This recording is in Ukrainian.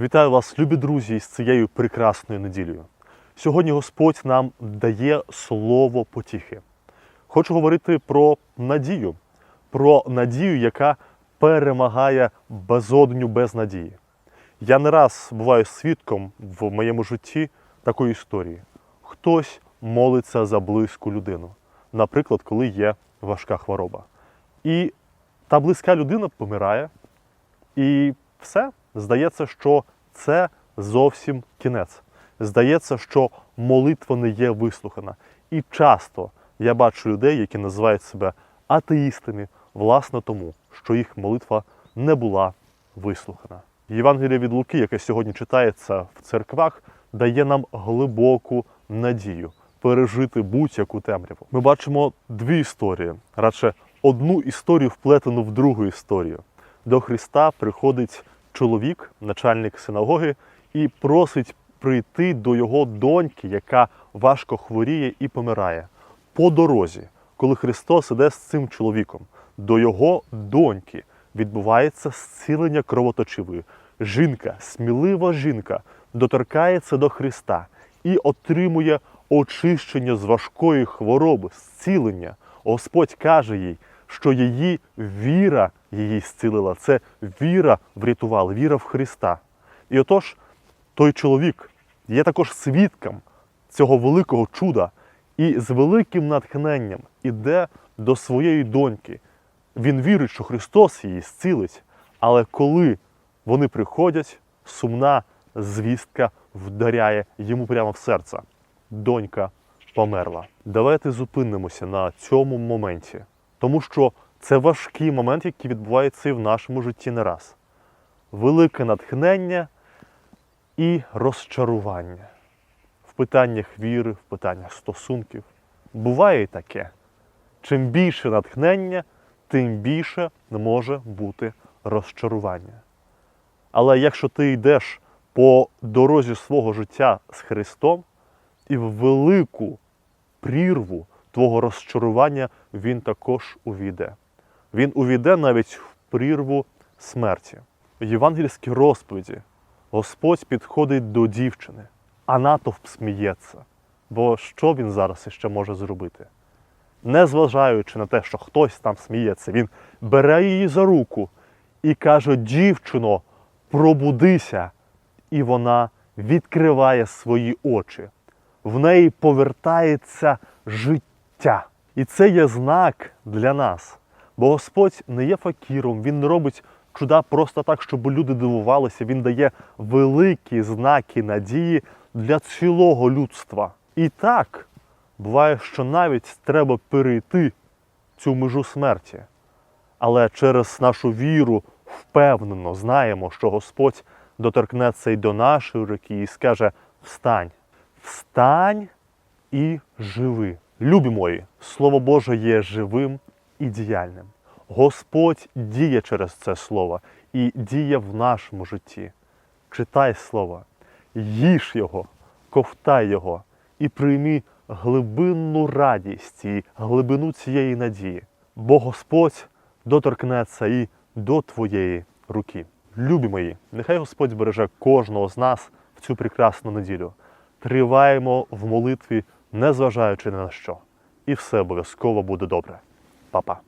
Вітаю вас, любі друзі, з цією прекрасною неділею. Сьогодні Господь нам дає слово потіхи. Хочу говорити про надію, про надію, яка перемагає безодню без надії. Я не раз буваю свідком в моєму житті такої історії. Хтось молиться за близьку людину, наприклад, коли є важка хвороба. І та близька людина помирає, і все. Здається, що це зовсім кінець. Здається, що молитва не є вислухана. І часто я бачу людей, які називають себе атеїстами, власне тому, що їх молитва не була вислухана. Євангеліє від Луки, яке сьогодні читається в церквах, дає нам глибоку надію пережити будь-яку темряву. Ми бачимо дві історії, радше одну історію вплетену в другу історію. До Христа приходить чоловік, начальник синагоги, і просить прийти до його доньки, яка важко хворіє і помирає. По дорозі, коли Христос іде з цим чоловіком, до його доньки відбувається зцілення кровоточивої. Жінка, смілива жінка, доторкається до Христа і отримує очищення з важкої хвороби, зцілення. Господь каже їй, що її віра її зцілила. Це віра врятувала, віра в Христа. І отож, той чоловік є також свідком цього великого чуда і з великим натхненням іде до своєї доньки. Він вірить, що Христос її зцілить. Але коли вони приходять, сумна звістка вдаряє йому прямо в серце. Донька померла. Давайте зупинимося на цьому моменті, тому що це важкий момент, який відбувається і в нашому житті не раз. Велике натхнення і розчарування в питаннях віри, в питаннях стосунків. Буває і таке. Чим більше натхнення, тим більше може бути розчарування. Але якщо ти йдеш по дорозі свого життя з Христом, і в велику прірву твого розчарування він також увійде. Він увійде навіть в прірву смерті. В євангельській розповіді Господь підходить до дівчини, а натовп сміється. Бо що він зараз іще може зробити? Незважаючи на те, що хтось там сміється, він бере її за руку і каже: дівчино, пробудися, і вона відкриває свої очі. В неї повертається життя. І це є знак для нас. Бо Господь не є факіром, Він не робить чуда просто так, щоб люди дивувалися. Він дає великі знаки надії для цілого людства. І так буває, що навіть треба перейти цю межу смерті. Але через нашу віру впевнено знаємо, що Господь доторкнеться й до нашої руки і скаже: Встань, встань і живи. Любі мої, Слово Боже є живим і діяльним. Господь діє через це слово і діє в нашому житті. Читай слово, їж його, ковтай його і приймі глибинну радість і глибину цієї надії, бо Господь доторкнеться і до твоєї руки. Любі мої, нехай Господь береже кожного з нас в цю прекрасну неділю. Триваємо в молитві, незважаючи на що. І все обов'язково буде добре. 宝宝